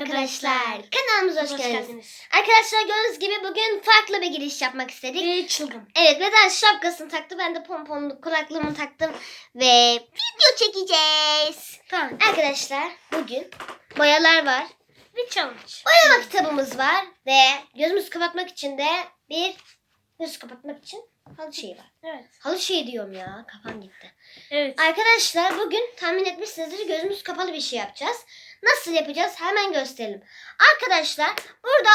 arkadaşlar. Kanalımıza hoş, Hoş geldiniz. geldiniz. Arkadaşlar gördüğünüz gibi bugün farklı bir giriş yapmak istedik. Ve çılgın. Evet Beden şapkasını taktı. Ben de pomponlu kulaklığımı taktım. Ve video çekeceğiz. Tamam. Arkadaşlar bugün boyalar var. Bir challenge. Boyama kitabımız var. Ve gözümüzü kapatmak için de bir göz kapatmak için halı şeyi var. Evet. Halı şey diyorum ya. Kafam gitti. Evet. Arkadaşlar bugün tahmin etmişsinizdir gözümüz kapalı bir şey yapacağız. Nasıl yapacağız hemen gösterelim. Arkadaşlar burada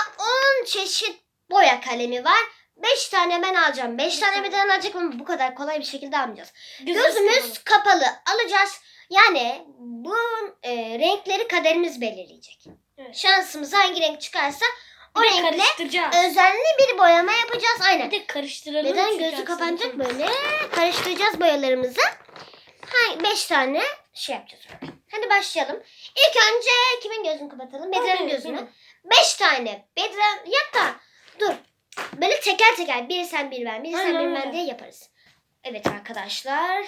10 çeşit boya kalemi var. 5 tane ben alacağım. 5 tane birden alacak ama bu kadar kolay bir şekilde almayacağız. Gözümüz kapalı alacağız. Yani bu e, renkleri kaderimiz belirleyecek. Evet. Şansımız hangi renk çıkarsa o Bir renkle özenli bir boyama yapacağız. Aynen. Bir de karıştıralım. Neden gözü kapanacak böyle karıştıracağız boyalarımızı. Ha, beş tane şey yapacağız. Hadi başlayalım. İlk önce kimin gözünü kapatalım? Bedran'ın gözünü. Beş tane. Bedran da dur. Böyle teker teker biri sen bir ben, biri sen Aynen bir ben diye yaparız. Evet arkadaşlar.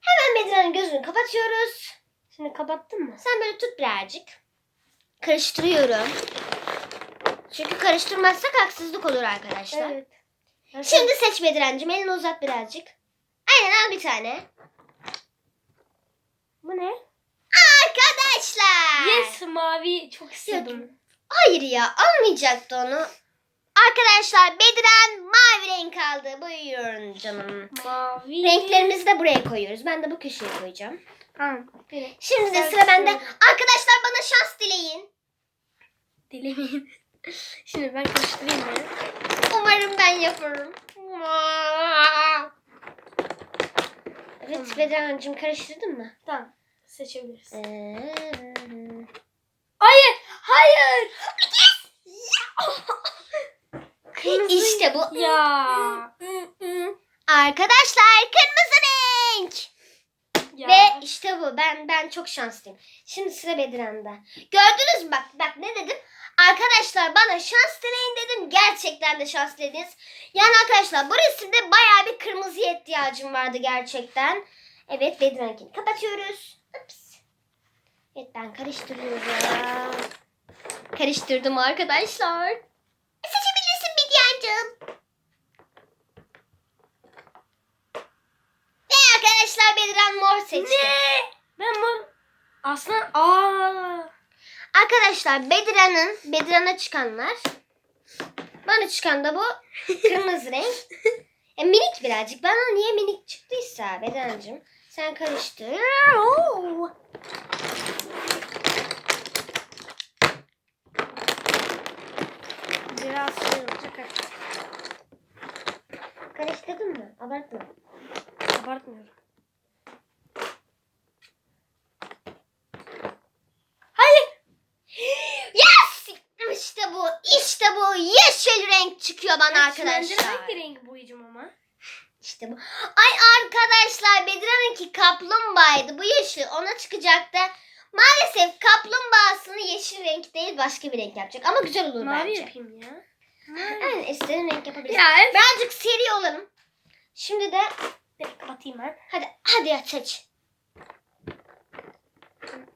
Hemen Bedran'ın gözünü kapatıyoruz. Şimdi kapattın mı? Sen böyle tut birazcık. Karıştırıyorum. Çünkü karıştırmazsak haksızlık olur arkadaşlar. Evet. Şimdi seç Bedirencim. Elini uzat birazcık. Aynen al bir tane. Bu ne? Arkadaşlar. Yes mavi çok istedim. Hayır ya almayacaktı onu. Arkadaşlar Bediren mavi renk aldı. Buyurun canım. Mavi. Renklerimizi de buraya koyuyoruz. Ben de bu köşeye koyacağım. Tamam. Evet. Şimdi de sıra bende. kısmı. Arkadaşlar bana şans dileyin. Dilemeyin. Şimdi ben karıştırayım mı? Umarım ben yaparım. Evet. Bedirencim karıştırdın mı? Tamam. Seçebiliriz. Ee, Hayır. Hayır. Kırmızı. İşte bu. Ya. Arkadaşlar kırmızı renk. ya. Ve işte bu. Ben ben çok şanslıyım. Şimdi sıra Bediren'de. Gördünüz mü bak bak ne dedim? Arkadaşlar bana şans dileyin. Gerçekten de şans dediniz. Yani arkadaşlar bu resimde bayağı bir kırmızıya ihtiyacım vardı gerçekten. Evet Bediren'inkini kapatıyoruz. Ups. Evet ben karıştırıyorum. Karıştırdım arkadaşlar. Seçebilirsin Bediren'cim. Ve arkadaşlar Bediren mor seçti. Ne? Ben bu aslında aa Arkadaşlar Bediran'ın Bediran'a çıkanlar. Bana çıkan da bu kırmızı renk. E, minik birazcık. Bana niye minik çıktıysa Bediran'cığım sen karıştır. Oo. biraz şey olacak. hadi. Karıştırdın mı? Abartma. Abartmıyorum. Hayır. Yes! İşte bu. İşte bu. Yeşil renk çıkıyor bana arkadaşlar. hangi rengi boyayacağım ama? İşte bu. Ay arkadaşlar Bediran'ınki kaplumbağaydı. Bu yeşil ona çıkacaktı. Maalesef kaplumbağasını yeşil renk değil başka bir renk yapacak. Ama güzel olur Mavi bence. yapayım ya. Aynen istediğin renk yapabilirsin. Ya evet. Birazcık seri olalım. Şimdi de Bir kapatayım ben. hadi hadi ya seç.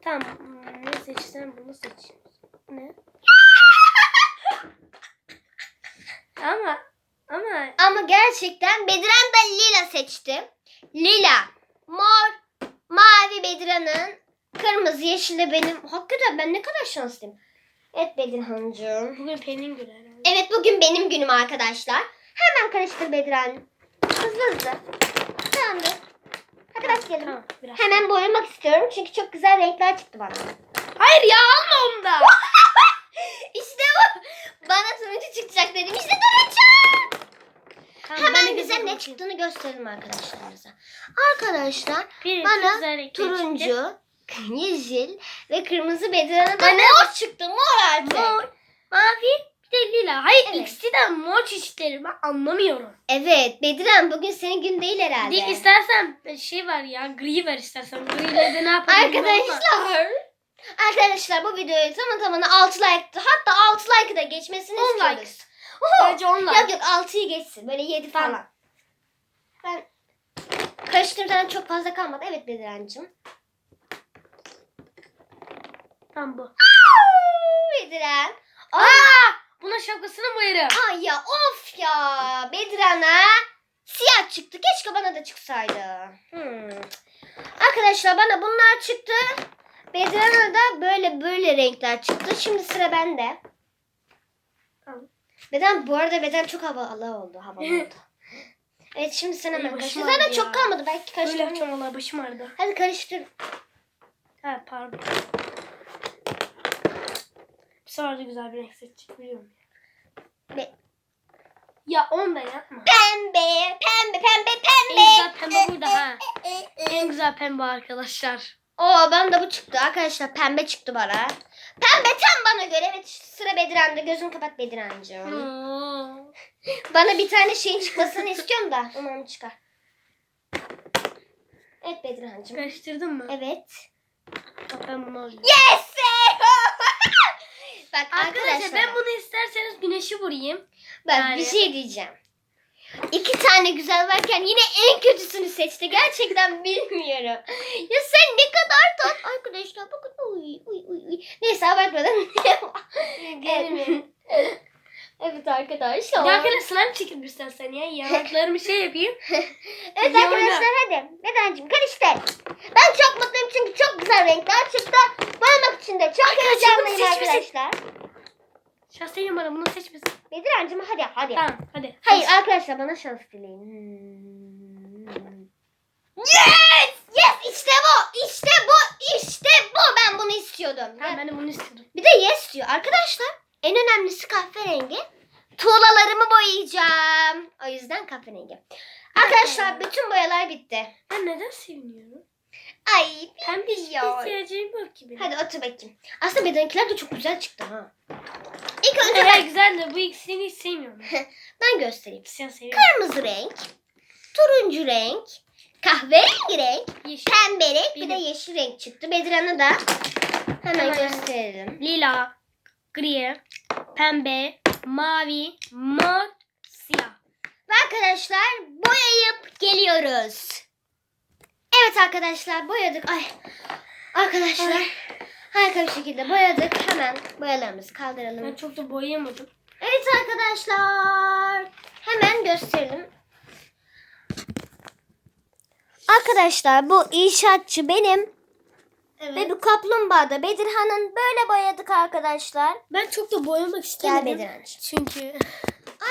Tamam. hmm, Ne seçsem bunu seçeyim. Ne? Ama ama Ama gerçekten Bediran da lila seçti. Lila, mor, mavi Bediran'ın, kırmızı, yeşil de benim. Hakikaten ben ne kadar şanslıyım. Evet Bedirhan'cığım. bugün Pelin günü herhalde. Evet bugün benim günüm arkadaşlar. Hemen karıştır Bediran. Hızlı hızlı. Tamamdır. Hadi başlayalım. Tamam biraz. Hemen boyamak istiyorum çünkü çok güzel renkler çıktı bana. Hayır ya alma onu da. İşte bu. Bana turuncu çıkacak dedim. İşte güzel ne çıktığını gösterelim arkadaşlarımıza. Arkadaşlar Bir bana renkler çıktı. turuncu, yeşil ve kırmızı bedirana da Bana- mor çıktı. Mor artık. Mor, mavi bir de lila. Hayır Evet. ikisi de mor çeşitleri ben anlamıyorum. Evet Bediran bugün senin gün değil herhalde. Bir de istersen şey var ya gri ver istersen. Griyle de ne yapalım. Arkadaşlar. Arkadaşlar bu videoyu tamam tamına 6 like hatta 6 like da geçmesini 10 istiyoruz. like. Bence onlar. Yok yok 6'yı geçsin. Böyle 7 Tamam. Ben karıştırmadan çok fazla kalmadı. Evet Bedirancığım. Tam bu. Aa! Buna şapkasını boyarım. Ay ya of ya. Bedran'a siyah çıktı. Keşke bana da çıksaydı. Hmm. Arkadaşlar bana bunlar çıktı. Bedran'a da böyle böyle renkler çıktı. Şimdi sıra bende. Tamam. Beden bu arada beden çok havalı oldu. Havalı oldu. Evet şimdi sen hemen karıştır. Zaten çok kalmadı. Belki Böyle karıştırmayayım. yapacağım valla başım ağrıdı. Hadi karıştır. Ha pardon. Bir sefer de güzel bir renk seçecek biliyor musun? Be- Ya onu da yapma. Pembe, pembe, pembe, En pembe. güzel pembe burada ha. En güzel pembe arkadaşlar. Oo ben de bu çıktı arkadaşlar. Pembe çıktı bana. Pembe tam bana göre. Evet sıra Bediran'da. Gözünü kapat Bediran'cığım. Oo. Bana bir tane şeyin çıkmasını istiyorum da. Umarım çıkar. Evet Bediran'cığım. Karıştırdın mı? Evet. Ben bunu alayım. Yes! Bak Arkadaşlar, arkadaşlar. ben bunu isterseniz güneşi vurayım. Bak Yani- bir şey diyeceğim. İki tane güzel varken yine en kötüsünü seçti. Gerçekten bilmiyorum. Ya sen ne kadar tat arkadaşlar. Bakın uy uy uy uy. Neyse abartmadım. evet. evet arkadaşlar. Bir dahakine slime çekip istersen ya. Yanaklarımı şey yapayım. Evet Ya arkadaşlar hadi. Bedancığım karıştır. Ben çok mutluyum çünkü çok güzel renkler çıktı. Boyamak için de çok Arkadaşlar, heyecanlıyım bunu seçmesin. Şahsi numara bunu seçmesin. Bedirancığım hadi hadi. Tamam hadi. Hayır arkadaşlar bana şans dileyin. Hmm. Yes! Yes! İşte bu! İşte bu! İşte bu! Ben bunu istiyordum. Tamam ben de bunu istiyorum. Bir de yes diyor. Arkadaşlar en önemlisi kahverengi. Tuğlalarımı boyayacağım. O yüzden kahverengi. Arkadaşlar bütün boyalar bitti. Ben neden seviniyorum? Ay Pembe ya. ihtiyacım yok gibi. Hadi otur bakayım. Aslında bedenkiler de çok güzel çıktı ha. İlk önce ben, güzel de bu ikisini hiç sevmiyorum. ben göstereyim. Siyah seviyorum. Kırmızı renk, turuncu renk, kahverengi renk, Yeşil. pembe renk bir de Benim. yeşil renk çıktı. Bedran'ı da hemen Hemen. gösterelim. Lila. Gri. Pembe. Mavi. Mor. Siyah. Ve arkadaşlar boyayıp geliyoruz. Evet arkadaşlar boyadık. Ay arkadaşlar harika bir şekilde boyadık. Hemen boyalarımızı kaldıralım. Ben çok da boyayamadım. Evet arkadaşlar. Hemen gösterelim. Arkadaşlar bu inşaatçı benim. Ve bu kaplumbağa da Bedirhan'ın böyle boyadık arkadaşlar. Ben çok da boyamak Gel istemedim. Bedirhan'cığım. Çünkü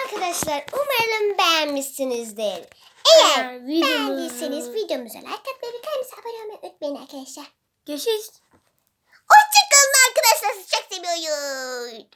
Arkadaşlar umarım beğenmişsinizdir. Eğer Eğer videomu- beğendiyseniz videomuza like atmayı ve kanalımıza abone olmayı unutmayın arkadaşlar. Görüşürüz. Hoşçakalın arkadaşlar. Sizi çok seviyorum.